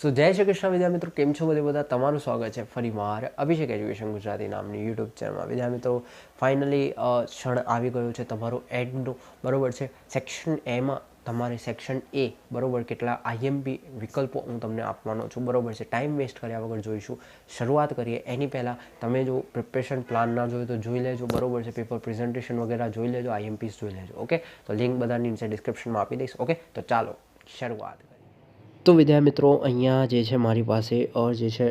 સો જય શ્રી કૃષ્ણ વિદ્યા મિત્રો, કેમ છો બધે બધા? તમારું સ્વાગત છે ફરી વાર અભિષેક એજ્યુકેશન ગુજરાતી નામની યુટ્યુબ ચેનલમાં. વિદ્યા મિત્રો ફાઇનલી ક્ષણ આવી ગયો છે તમારો એડનો. બરોબર છે? સેક્શન એમાં તમારે સેક્શન એ બરાબર, કેટલા આઈએમપી વિકલ્પો હું તમને આપવાનો છું. બરોબર છે? ટાઈમ વેસ્ટ કર્યા વગર જોઈશું. શરૂઆત કરીએ. એની પહેલાં તમે જો પ્રિપરેશન પ્લાન ના જોયું તો જોઈ લેજો. બરોબર છે? પેપર પ્રેઝન્ટેશન વગેરે જોઈ લેજો. આઈએમપીસ જોઈ લેજો. ઓકે તો લિંક બધાની નીચે ડિસ્ક્રિપ્શનમાં આપી દઈશ. ઓકે તો ચાલો, શરૂઆત તો વિદ્યા મિત્રો અહીંયા જે છે મારી પાસે ઓર જે છે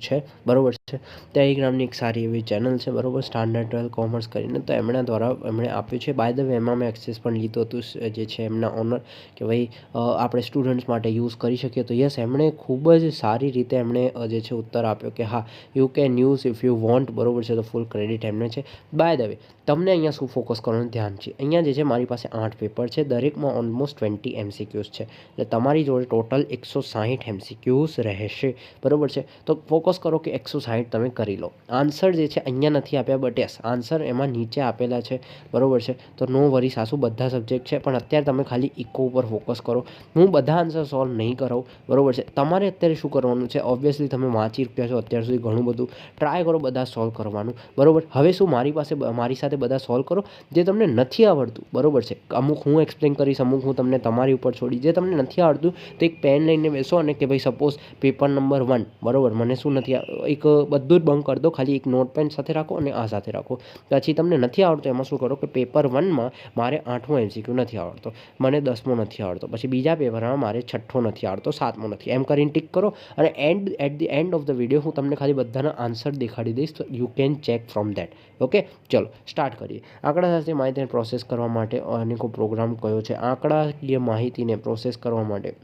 છે, બરોબર છે. ત્યાં એક નામની એક સારી એવી ચેનલ છે, બરોબર સ્ટાન્ડર્ડ ટ્વેલ્વ કોમર્સ કરીને. તો એમના દ્વારા એમણે આપ્યું છે. બાય ધ વે એમાં મેં એક્સેસ પણ લીધું હતું જે છે એમના ઓનર કે ભાઈ આપણે સ્ટુડન્ટ્સ માટે યુઝ કરી શકીએ તો યસ એમણે ખૂબ જ સારી રીતે એમણે જે છે ઉત્તર આપ્યો કે હા you can use if you want બરાબર છે, તો ફૂલ ક્રેડિટ એમને છે. બાય ધ વે તમને અહીંયા શું ફોકસ કરવાનું ધ્યાન છે? અહીંયા જે છે મારી પાસે આઠ પેપર છે, દરેકમાં ઓલમોસ્ટ ટ્વેન્ટી એમસીક્યુઝ છે. એટલે તમારી જોડે ટોટલ એકસો સાહીઠ એમસીક્યુઝ રહેશે. બરોબર છે? તો ફોકસ કરો કે એકસો સાહીઠ તમે કરી લો. આન્સર જે છે અહીંયા નથી આપ્યા બટ યસ આન્સર એમાં નીચે આપેલા છે. બરોબર છે? તો નો વરી સાસુ બધા સબ્જેક્ટ છે? પણ અત્યારે તમે ખાલી ઇકો ઉપર ફોકસ કરો. હું બધા આન્સર સોલ્વ નહીં કરાવું. બરાબર છે? તમારે અત્યારે શું કરવાનું છે? ઓબ્વિયસલી તમે વાંચી રહ્યા છો અત્યાર સુધી ઘણું બધું. ટ્રાય કરો બધા સોલ્વ કરવાનું. બરોબર? હવે શું મારી પાસે મારી સાથે બધા સોલ્વ કરો? જે તમને નથી આવડતું. બરોબર છે? અમુક હું એક્સપ્લેન કરીશ, અમુક હું તમને તમારી ઉપર છોડી જે તમને નથી આવડતું, તો એક પેન લઈને બેસો અને કે ભાઈ સપોઝ પેપર નંબર વન બરાબર? મને શું નથી. આ- એક બધું જ બંધ કરી દો, ખાલી એક નોટ પેન સાથે રાખો અને આ સાથે રાખો. પછી તમને નથી આવડતું, એમાં શું કરો કે પેપર વનમાં મારે આઠમો એમસીક્યુ નથી આવડતો, મને દસમો નથી આવડતો, પછી બીજા પેપરમાં મારે છઠ્ઠો નથી આવડતો, સાતમો નથી. એમ કરીને ટીક કરો અને end at the end of the video હું તમને ખાલી બધાના આન્સર દેખાડી દઈશ, તો you can check from that okay ચલો સ્ટાર્ટ કરીએ. આંકડા સાથે માહિતીને પ્રોસેસ કરવા માટે અનેકો પ્રોગ્રામ કયો છે? આંકડાકીય માહિતીને પ્રોસેસ કરવા માટે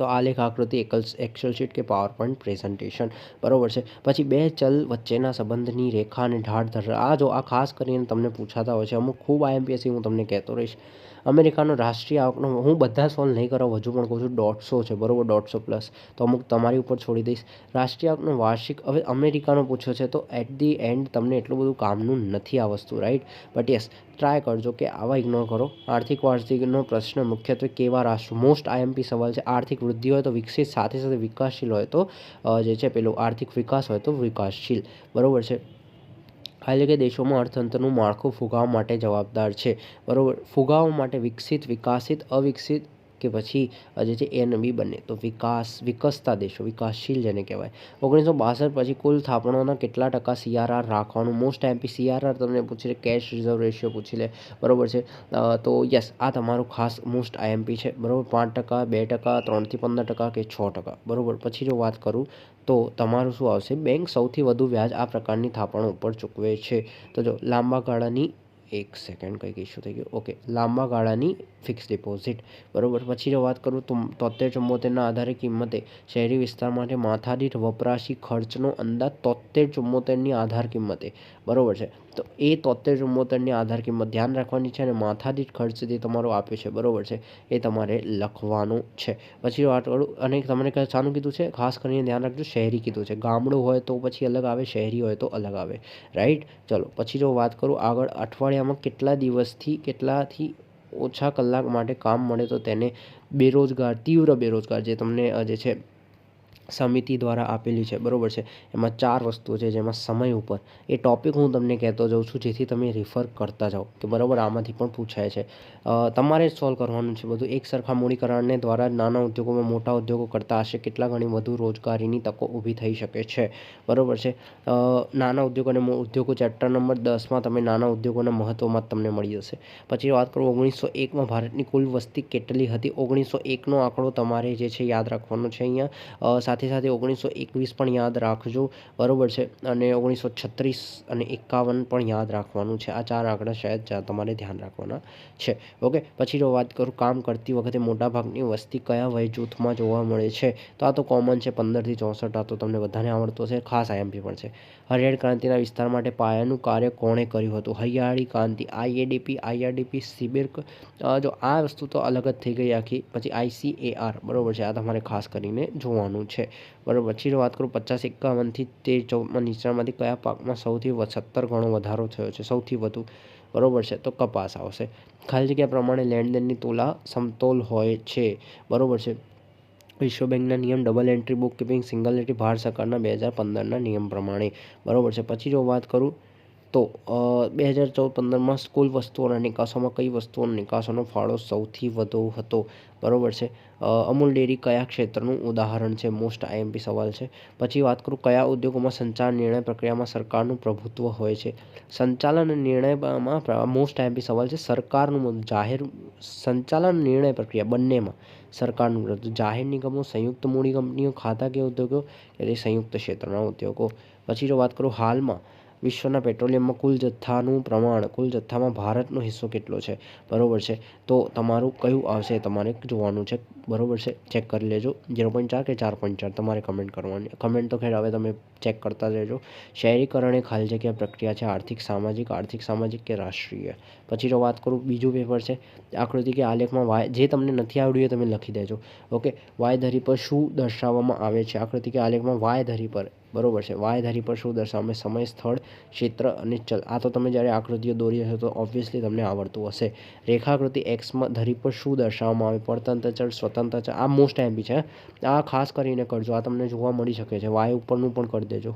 તો આલેખ આકૃતિ એકલ એક્સેલ શીટ કે પાવર પોઈન્ટ પ્રેઝન્ટેશન બરોબર છે. પછી બે ચલ વચ્ચેના સંબંધની રેખા અને ઢાળ ધર, આ જો આ ખાસ કરીને તમને પૂછાતા હોય છે, અમુક ખૂબ આઈએમપીએસસી હું તમને કહેતો રહીશ. અમેરિકાનો રાષ્ટ્રીય આવકનો હું બધા સોલ્વ નહીં કરાવું હજુ પણ કહું છું, દોઢસો છે, બરોબર, દોઢસો પ્લસ તો અમુક તમારી ઉપર છોડી દઈશ. રાષ્ટ્રીય આવકનો વાર્ષિક, હવે અમેરિકાનો પૂછ્યો છે, તો એટ ધી એન્ડ તમને એટલું બધું કામનું નથી આ વસ્તુ રાઈટ બટ યસ ટ્રાય કરજો કે આવા ઇગ્નોર કરો. આર્થિક વાર્ષિકનો પ્રશ્ન મુખ્યત્વે કેવા રાષ્ટ્ર મોસ્ટ આઈએમપી સવાલ છે, આર્થિક વૃદ્ધિ હોય તો વિકસિત, સાથે સાથે વિકાસશીલ હોય તો જે છે, પેલું આર્થિક વિકાસ હોય તો વિકાસશીલ, બરાબર છે? એટલે કે દેશોમાં અર્થતંત્રનું માળખું ફુગાવવા માટે જવાબદાર છે. બરાબર? ફુગાવવા માટે વિકસિત, વિકાસિત, અવિકસિત કે પછી જે છે એનબી બંને. તો વિકાસ, વિકસતા દેશો, વિકાસશીલ જેને કહેવાય. ઓગણીસો બાસઠ પછી કુલ થાપણોના કેટલા ટકા સીઆરઆર રાખવાનું? મોસ્ટ એમપી સીઆરઆર તમને પૂછી લે કેશ રિઝર્વ રેશિયો પૂછી લે. બરોબર છે? તો યસ આ તમારું ખાસ મોસ્ટ આઈએમપી છે. બરાબર? પાંચ ટકા, બે ટકા ત્રણથી પંદર ટકા કે છ ટકા. બરાબર? પછી જો વાત કરું, તો તમારું શું આવશે? બેંક સૌથી વધુ વ્યાજ આ પ્રકારની થાપણો ઉપર ચૂકવે છે. તો જો, લાંબા ગાળાની, એક સેકન્ડ કંઈક ઇશ્યુ થઈ ગયો. ઓકે લાંબા ગાળાની ફિક્સ ડિપોઝિટ બરાબર? પછી જો વાત કરું તો તોતેર ચુમ્મોતેરના આધારે કિંમતે શહેરી વિસ્તાર માટે માથાદીઠ વપરાશી ખર્ચનો અંદાજ તોતેર ચુમ્મોતેરની આધાર કિંમતે. બરાબર છે? તો એ તોતેર ચુમ્મોતેરની આધાર કિંમત ધ્યાન રાખવાની છે અને માથાદીઠ ખર્ચ જે તમારો આપ્યો છે, બરાબર છે? એ તમારે લખવાનું છે. પછી વાત કરું, અને તમને શાનું કીધું છે? ખાસ કરીને ધ્યાન રાખજો, શહેરી કીધું છે. ગામડું હોય તો પછી અલગ આવે, શહેરી હોય તો અલગ આવે. રાઈટ? ચલો પછી જો વાત કરું. આગળ અઠવાડિયામાં કેટલા દિવસથી કેટલાથી ઓછા કલાક માટે કામ મળે તો તેને બેરોજગાર તીવ્ર બેરોજગાર જે તમને જે છે સમિતિ દ્વારા આપેલી છે બરાબર છે? એમાં ચાર વસ્તુઓ છે જેમાં સમય ઉપર. એ ટોપિક હું તમને કહેતો જાઉં છું જેથી તમે રિફર કરતા જાઓ કે બરાબર આમાંથી પણ પૂછાય છે. તમારે જ સોલ્વ કરવાનું છે બધું. એક સરખા મૂડીકરણને દ્વારા નાના ઉદ્યોગોમાં મોટા ઉદ્યોગો કરતા હશે કેટલા ઘણી વધુ રોજગારીની તકો ઊભી થઈ શકે છે બરાબર છે? નાના ઉદ્યોગો અને ઉદ્યોગો ચેપ્ટર નંબર દસમાં તમે નાના ઉદ્યોગોના મહત્ત્વમાં તમને મળી જશે. પછી વાત કરું ઓગણીસો એકમાં ભારતની કુલ વસ્તી કેટલી હતી? ઓગણીસો એકનો આંકડો તમારે જે છે યાદ રાખવાનો છે અહીંયા. અ, સાથે સાથે ઓગણીસો એકવીસ પણ યાદ રાખજો, બરોબર છે? અને ઓગણીસો છત્રીસ અને એકાવન પણ યાદ રાખવાનું છે. આ ચાર આંકડા શાયદ તમારે ધ્યાન રાખવાના છે. ઓકે? પછી જો વાત કરું કામ કરતી વખતે મોટાભાગની વસ્તી કયા વય જૂથમાં જોવા મળે છે? તો આ તો કોમન છે, પંદરથી ચોસઠ, આ તો તમને બધાને આવડતો હશે. ખાસ આઈએમપી પણ છે. હરિયાળ ક્રાંતિના વિસ્તાર માટે પાયાનું કાર્ય કોણે કર્યું હતું? હરિયાળી ક્રાંતિ, આઈએડીપી, આઈઆરડીપી સિબિર જો આ વસ્તુ તો અલગ જ થઈ ગઈ આખી. પછી આઈસીએઆર, બરાબર છે? આ તમારે ખાસ કરીને જોવાનું છે. બરોબર. પછી વાત કરું પચાસ એકાવનથી તેર ચૌદમાં નીચાણમાંથી કયા પાકમાં સૌથી સત્તર ગણો વધારો થયો છે? સૌથી વધુ. બરોબર છે. તો કપાસ આવશે. ખાલી જગ્યા પ્રમાણે લેણદેણની તુલા સમતોલ હોય છે. બરોબર છે. વિશ્વ બેંકના નિયમ, double entry book keeping single entry Bharat સરકારના બે હજાર પંદરના નિયમ પ્રમાણે. બરાબર છે. પછી જો વાત કરું તો બે હજાર ચૌદ પંદરમાં સ્કૂલ વસ્તુઓના નિકાસોમાં કઈ વસ્તુઓના નિકાસોનો ફાળો સૌથી વધુ હતો? બરાબર છે. અમૂલ ડેરી કયા ક્ષેત્રનું ઉદાહરણ છે? મોસ્ટ આઈએમપી સવાલ છે. પછી વાત કરું કયા ઉદ્યોગોમાં સંચાલન નિર્ણય પ્રક્રિયામાં સરકારનું પ્રભુત્વ હોય છે? સંચાલન નિર્ણયમાં મોસ્ટ આઈએમપી સવાલ છે, સરકારનું જાહેર સંચાલન નિર્ણય પ્રક્રિયા બંનેમાં સરકારનું જાહેર નિગમો, સંયુક્ત મૂડી કંપનીઓ ખાતાકીય ઉદ્યોગો એટલે સંયુક્ત ક્ષેત્રના ઉદ્યોગો? પછી જો વાત કરું હાલમાં વિશ્વના પેટ્રોલિયમમાં કુલ જથ્થાનું પ્રમાણ, કુલ જથ્થામાં ભારતનો હિસ્સો કેટલો છે? બરાબર છે. તો તમારું કયું આવશે તમારે જોવાનું છે. બરાબર છે? ચેક કરી લેજો. ઝીરો પોઈન્ટ ચાર કે ચાર પોઈન્ટ ચાર? તમારે કમેન્ટ કરવાની. કમેન્ટ તો ખેર હવે તમે ચેક કરતા રહેજો. શહેરીકરણ એ ખાલી જગ્યા પ્રક્રિયા છે. આર્થિક, સામાજિક આર્થિક, સામાજિક કે રાષ્ટ્રીય? પછી જો વાત કરું બીજું પેપર છે. આકૃતિ કે આલેખમાં વાય, જે તમને નથી આવડ્યું એ તમે લખી દેજો. ઓકે? વાય ધરી પર શું દર્શાવવામાં આવે છે? આકૃતિ કે આલેખમાં વાય ધરી પર બરાબર છે. વાય ધારી પર શું દર્શાવે સમય, સ્થળ, ક્ષેત્ર અને ચલ. આ તો તમે જ્યારે આકૃતિઓ દોરી હશે તો ઓબ્વિયસલી તમને આવડતું હશે. રેખાકૃતિ એક્સમાં ધરી પર શું દર્શાવવામાં આવે? પડતંત્ર ચલ, સ્વતંત્ર ચલ. આ મોસ્ટ એમ્પી છે આ ખાસ કરીને કરજો. આ તમને જોવા મળી શકે છે. વાય ઉપરનું પણ કરી દેજો.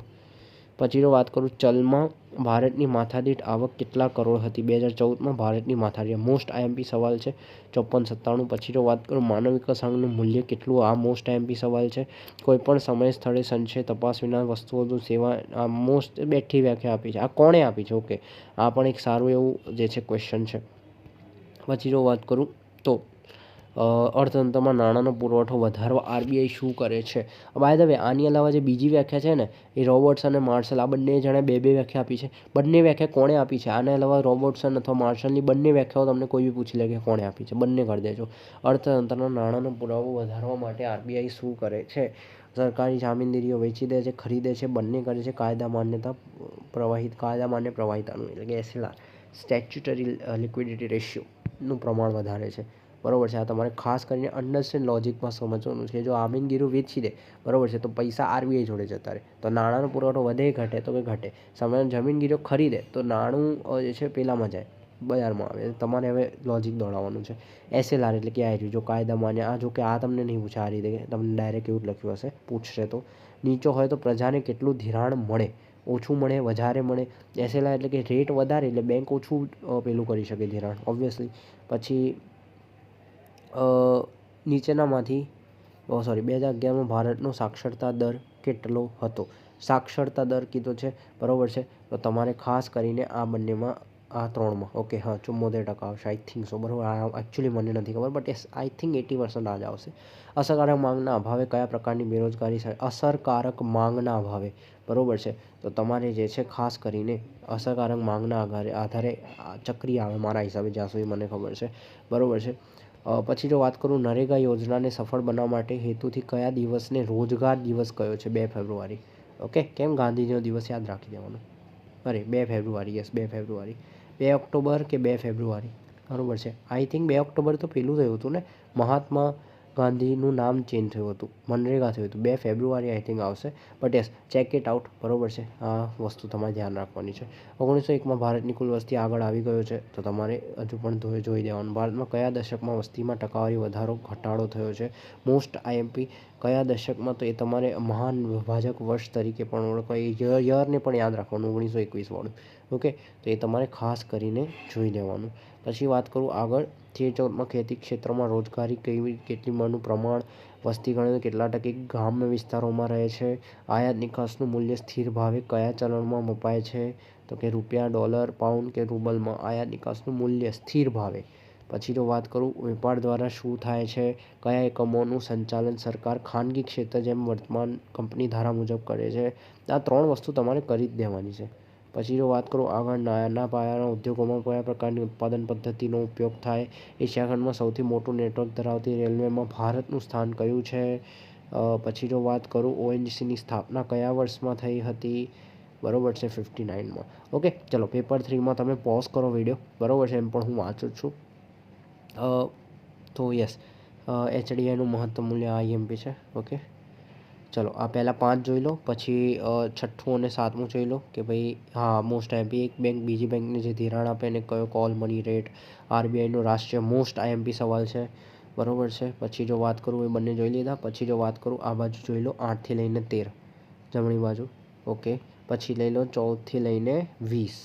પછીનો વાત કરું ચલમાં, ભારતની માથાદીઠ આવક કેટલા કરોડ હતી? બે હજાર ચૌદમાં ભારતની માથાદીઠ. મોસ્ટ આઈએમપી સવાલ છે. ચોપન સત્તાણું. પછીનો વાત કરું માનવ વિકાસ મૂલ્ય કેટલું? આ મોસ્ટ આઈએમપી સવાલ છે. કોઈપણ સમય સ્થળે સંશય તપાસ વિના વસ્તુઓનું સેવા, આ મોસ્ટ બેઠી વ્યાખ્યા આપી છે. આ કોણે આપી છે? ઓકે. આ પણ એક સારું એવું જે છે ક્વેશ્ચન છે. પછી જો વાત કરું તો અર્થતંત્રમાં નાણાંનો પુરવઠો વધારવા આરબીઆઈ શું કરે છે? બાય ધ વે આની અલાવા જે બીજી વ્યાખ્યા છે ને, એ રોબર્ટ્સ અને માર્શલ, આ બંને જણે બે બે વ્યાખ્યા આપી છે. બંને વ્યાખ્યા કોણે આપી છે? આના અલાવા રોબર્ટ્સન અથવા માર્શલની બંને વ્યાખ્યાઓ તમને કોઈ બી પૂછી લે કે કોણે આપી છે? બંને કરી દેજો. અર્થતંત્રના નાણાંનો પુરાવો વધારવા માટે આરબીઆઈ શું કરે છે? સરકારી જામીનદારીઓ વેચી દે છે, ખરીદે છે, બંને કરે છે. કાયદા માન્યતા પ્રવાહિત, કાયદા માન્ય પ્રવાહિતાનું, એટલે કે એસએલઆર સ્ટેચ્યુટરી લિક્વિડિટી રેશિયોનું પ્રમાણ વધારે છે. બરાબર છે? આ તમારે ખાસ કરીને અંડરસ્ટેન્ડ લોજિકમાં સમજવાનું છે. જો આમીનગીરું વેચી દે, બરાબર છે? તો પૈસા આરબીઆઈ જોડે જતા રહે. તો નાણાંનો પુરવઠો વધે ઘટે તો કે ઘટે. સમય જમીનગીરીઓ ખરીદે, તો નાણું જે છે પેલામાં જાય, બજારમાં આવે. તમારે હવે લોજિક દોડાવવાનું છે. એસએલઆર એટલે કે આ જો કાયદા માન્ય, આ જો કે આ તમને નહીં પૂછે, આ રીતે તમને ડાયરેક્ટ એવું જ લખ્યું હશે, પૂછશે તો. નીચો હોય તો પ્રજાને કેટલું ધિરાણ મળે? ઓછું મળે, વધારે મળે? એસએલઆર એટલે કે રેટ વધારે, એટલે બેંક ઓછું પેલું કરી શકે ધિરાણ ઓબ્વિયસલી પછી નીચેનામાંથી સોરી બે હજાર અગિયારમાં ભારતનો સાક્ષરતા દર કેટલો હતો? સાક્ષરતા દર કીધો છે, બરાબર છે? તો તમારે ખાસ કરીને આ બંનેમાં, આ ત્રણમાં, ઓકે, હા, ચુમ્મોતેર ટકા આવશે આઈ થિંક સો બરાબર, આ એકચ્યુઅલી મને નથી ખબર but as I think eighty percent આ જ આવશે. અસરકારક માંગના અભાવે કયા પ્રકારની બેરોજગારી અસરકારક માંગના અભાવે, બરાબર છે? તો તમારે જે છે, ખાસ કરીને અસરકારક માંગના આધારે આધારે ચક્રી આવે, મારા હિસાબે, જ્યાં સુધી મને ખબર છે, બરાબર છે? પછી જો વાત કરું નરેગા યોજનાને સફળ બનાવવા માટે હેતુથી કયા દિવસને રોજગાર દિવસ કયો છે? બે ફેબ્રુઆરી. ઓકે? કેમ ગાંધીજીનો દિવસ યાદ રાખી દેવાનો? અરે, બે ફેબ્રુઆરી, યસ, બે ફેબ્રુઆરી. બે ઓક્ટોબર કે બે ફેબ્રુઆરી? બરાબર છે. આઈ થિંક બે ઓક્ટોબર તો પેલું થયું હતું ને? મહાત્મા ગાંધીનું નામ ચેન્જ થયું હતું, મનરેગા થયું હતું. બે ફેબ્રુઆરી આઈ થિંક આવશે. But yes check it out બરાબર છે? આ વસ્તુ તમારે ધ્યાન રાખવાની છે. ઓગણીસો એકમાં ભારતની કુલ વસ્તી આગળ આવી ગયો છે. તો તમારે હજુ પણ જોઈ દેવાનું. ભારતમાં કયા દશકમાં વસ્તીમાં ટકાવારી વધારો, ઘટાડો થયો છે? મોસ્ટ આઈએમપી કયા દશકમાં તો એ તમારે મહાન વિભાજક વર્ષ તરીકે પણ ઓળખાય. યરને પણ યાદ રાખવાનું, ઓગણીસો એકવીસવાળું. ઓકે તો એ તમારે ખાસ કરીને જોઈ લેવાનું. પછી વાત કરું આગળ. જે ચૌદમાં ખેતી ક્ષેત્રમાં રોજગારી કેવી, કેટલી મળનું પ્રમાણ, વસ્તી ગણતરી કેટલા ટકે ગ્રામ્ય વિસ્તારોમાં રહે છે, આયાત નિકાસનું મૂલ્ય સ્થિર ભાવે કયા ચલણમાં મપાય છે, તો કે રૂપિયા, ડોલર, પાઉન્ડ કે રૂબલમાં આયાત નિકાસનું મૂલ્ય સ્થિર ભાવે. પછી જો વાત કરું વેપાર દ્વારા શું થાય છે, કયા એકમોનું સંચાલન સરકાર ખાનગી ક્ષેત્ર જેમ વર્તમાન કંપની ધારા મુજબ કરે છે, આ ત્રણ વસ્તુ તમારે કરી જ દેવાની છે. પછી જો વાત કરું આગળ નાના પાયાના ઉદ્યોગોમાં કયા પ્રકારની ઉત્પાદન પદ્ધતિનો ઉપયોગ થાય? એશિયા ખંડમાં સૌથી મોટું નેટવર્ક ધરાવતી રેલવેમાં ભારતનું સ્થાન કયું છે? પછી જો વાત કરું ઓએનજીસીની સ્થાપના કયા વર્ષમાં થઈ હતી? બરાબર છે, ફિફ્ટી નાઇનમાં. ઓકે, ચલો પેપર થ્રીમાં તમે પોઝ કરો વીડિયો. બરાબર છે, એમ પણ હું વાંચું છું. તો યસ. એચડીઆઈનું મહત્તમ મૂલ્ય આઈએમપી છે. ઓકે. ચલો, આ પહેલાં પાંચ જોઈ લો, પછી છઠ્ઠું અને સાતમું જોઈ લો કે ભાઈ, હા મોસ્ટ આઈએમપી એક બેંક બીજી બેંકને જે ધિરાણ આપે એને કયો કોલ મની રેટ આરબીઆઈનો રાષ્ટ્રીય મોસ્ટ આઈએમપી સવાલ છે, બરાબર છે? પછી જો વાત કરું એ બંને જોઈ લીધા, પછી જો વાત કરું આ બાજુ જોઈ લો, આઠથી લઈને તેર, જમણી બાજુ, ઓકે? પછી લઈ લો, ચૌદથી લઈને વીસ.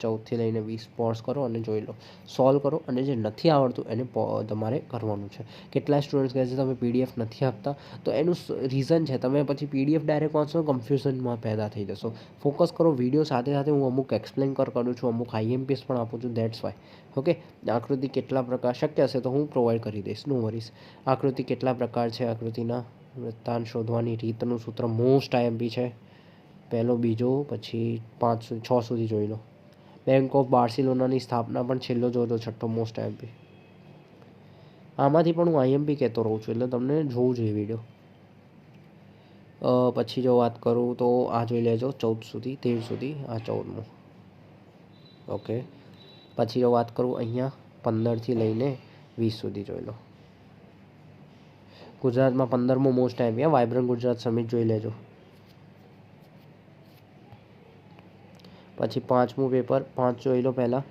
ચૌદથી લઈને વીસ પોઝ કરો અને જોઈ લો. સોલ્વ કરો અને જે નથી આવડતું એને તમારે કરવાનું છે. કેટલા સ્ટુડન્ટ્સ કહે છે, તમે પીડીએફ નથી આપતા. તો એનું રીઝન છે, તમે પછી પીડીએફ ડાયરેક્ટ વાંચશો કન્ફ્યુઝનમાં પેદા થઈ જશો. ફોકસ કરો વીડિયો સાથે સાથે, હું અમુક એક્સપ્લેન કર, કરું છું, અમુક આઈએમપીએસ પણ આપું છું દેટ્સ વાય ઓકે આકૃતિ કેટલા પ્રકાર, શક્ય હશે તો હું પ્રોવાઈડ કરી દઈશ નો વરીશ આકૃતિ કેટલા પ્રકાર છે, આકૃતિના? વૃત્તાંત શોધવાની રીતનું સૂત્ર મોસ્ટ આઈએમપી છે. પહેલો, બીજો, પછી પાંચ, છ સુધી જોઈ લો. બેંક ઓફ બાર્સિલોનાની સ્થાપના પણ છેલ્લો જોજો છઠ્ઠો મોસ્ટ આઈએમપી આમાંથી પણ હું આઈએમપી કહેતો રહું છું, એટલે તમને જોવું જોઈએ વીડિયો પછી જો વાત કરું તો આ જોઈ લેજો, ચૌદ સુધી, તેર સુધી, આ ચૌદમો. ઓકે. પછી જો વાત કરું અહીંયા પંદરથી લઈને વીસ સુધી જોઈ લો. ગુજરાતમાં પંદરમો most IMP vibrant Gujarat summit જોઈ લેજો. પછી પાંચમું પેપર પાંચ જોઈ લો પહેલાં.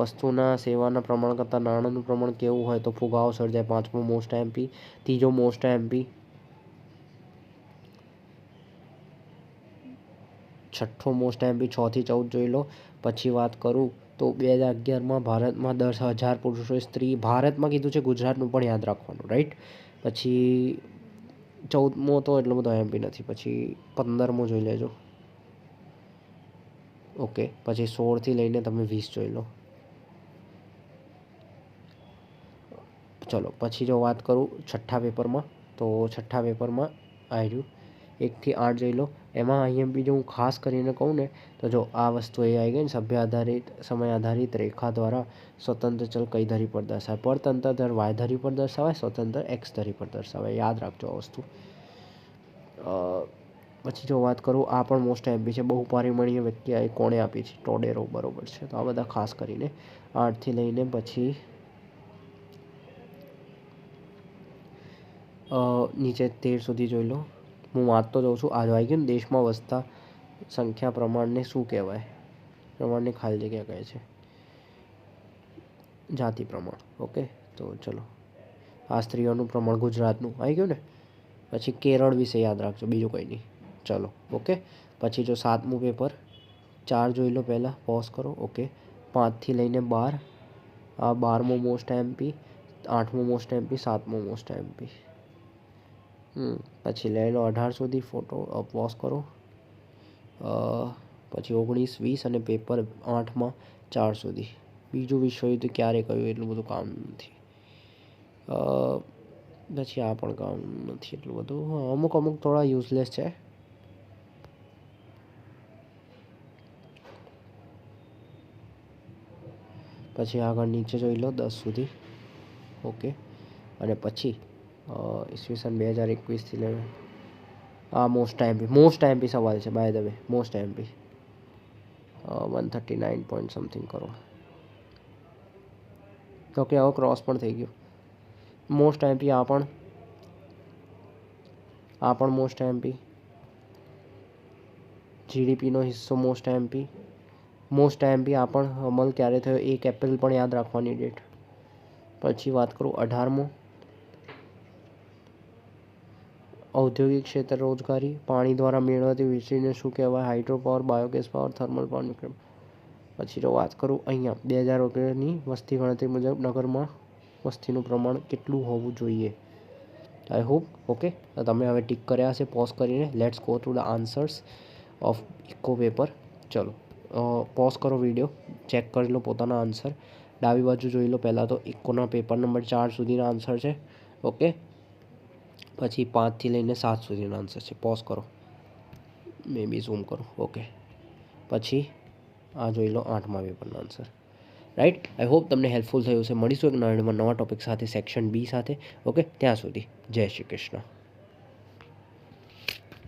વસ્તુના સેવાના પ્રમાણ કરતાં નાણાંનું પ્રમાણ કેવું હોય તો ફુગાવો સર્જાય પાંચમું મોસ્ટ એમપી ત્રીજો મોસ્ટ એમપી છઠ્ઠો મોસ્ટ એમપી છથી ચૌદ જોઈ લો. પછી વાત કરું તો બે હજાર અગિયારમાં ભારતમાં દસ હજાર પુરુષો સ્ત્રી, ભારતમાં કીધું છે ગુજરાતનું પણ યાદ રાખવાનું રાઈટ પછી ચૌદમો તો એટલો બધો એમપી નથી, પછી પંદરમો જોઈ લેજો. ઓકે, પછી સોળથી લઈને તમે વીસ જોઈ લો. ચલો, પછી જો વાત કરું છઠ્ઠા પેપરમાં, તો છઠ્ઠા પેપરમાં આવ્યું એકથી આઠ જોઈ લો. એમાં આઈએમપી જો હું ખાસ કરીને કહું ને, તો જો આ વસ્તુ એ આવી ગઈ ને, સભ્ય આધારિત, સમય આધારિત રેખા દ્વારા સ્વતંત્ર ચલ કઈ ધરી પર દર્શાવે? પરતંત્ર દર વાય ધરી પર દર્શાવાય, સ્વતંત્ર, એક્સ ધરી પર દર્શાવાય. યાદ રાખજો આ વસ્તુ. પછી જો વાત કરું, આ પણ મોસ્ટ એમપી છે. બહુ પરિમાણીય વ્યક્તિ આ કોણે આપી છે. ટોડેરો બરોબર છે. તો આ બધા ખાસ કરીને આઠથી લઈને પછી નીચે તેર સુધી જોઈ લો. હું વાંચતો જાઉં છું, આ આવી ગયું દેશમાં વસતા સંખ્યા પ્રમાણને શું કહેવાય? પ્રમાણને ખાલી જગ્યા કહે છે. જાતિ પ્રમાણ. ઓકે તો ચલો. આ સ્ત્રીઓનું પ્રમાણ ગુજરાતનું. આવી ગયું ને? પછી કેરળ વિશે યાદ રાખજો. બીજું કંઈ નહીં. ચલો ઓકે પછી જો સાતમું પેપર ચાર જોઈ લો પહેલાં પોઝ કરો ઓકે પાંચથી લઈને બાર, આ બારમો મોસ્ટ એમપી આઠમો મોસ્ટ એમપી સાતમો મોસ્ટ એમપી પછી લઈ લો અઢાર સુધી ફોટો પોઝ કરો. પછી ઓગણીસ, વીસ અને પેપર આઠમાં ચાર સુધી. બીજું વિશ્વયુદ્ધ ક્યારે કહ્યું એટલું બધું કામ નથી. પછી આ પણ કામ નથી એટલું બધું. અમુક અમુક થોડા યુઝલેસ છે. પછી આગળ નીચે જોઈ લો દસ સુધી. ઓકે. અને પછી ઈસવીસન બે હજાર એકવીસથી લઈને, આ મોસ્ટ એમપી મોસ્ટ એમપી સવાલ છે by the way most IMP one thirty nine point something crore okay આવો ક્રોસ પણ થઈ ગયો. મોસ્ટ એમપી આ પણ. આ પણ મોસ્ટ એમપી જીડીપીનો હિસ્સો મોસ્ટ એમપી મોસ્ટ એમપી આ પણ અમલ ક્યારે થયો. એક એપ્રિલ પણ યાદ રાખવાની ડેટ પછી વાત કરું અઢારમો. ઔદ્યોગિક ક્ષેત્ર રોજગારી, પાણી દ્વારા મેળવતી વીજળીને શું કહેવાય? Hydro power biogas power thermal power nuclear પછી જો વાત કરું અહીંયા, બે હજાર ઓગણીસની વસ્તી ગણતરી મુજબ નગરમાં વસ્તીનું પ્રમાણ કેટલું હોવું જોઈએ? આઈ હોપ ઓકે તમે હવે ટીક કર્યા હશે પોઝ કરીને. Let's go to the answers of eco paper ચલો. પોઝ કરો વીડિયો ચેક કરી લો પોતાના આન્સર ડાબી બાજુ જોઈ લો પહેલાં તો ઇકોના પેપર નંબર ચાર સુધીના આન્સર છે. ઓકે પછી પાંચથી લઈને સાત સુધીના આન્સર છે. પોઝ કરો. મે બી ઝૂમ કરો. ઓકે પછી આ જોઈ લો આઠમા પેપરનો આન્સર રાઈટ આઈ હોપ તમને હેલ્પફુલ થયું છે મળીશું એક નવા નવા ટોપિક સાથે સેક્શન બી સાથે. ઓકે ત્યાં સુધી. જય શ્રી કૃષ્ણ.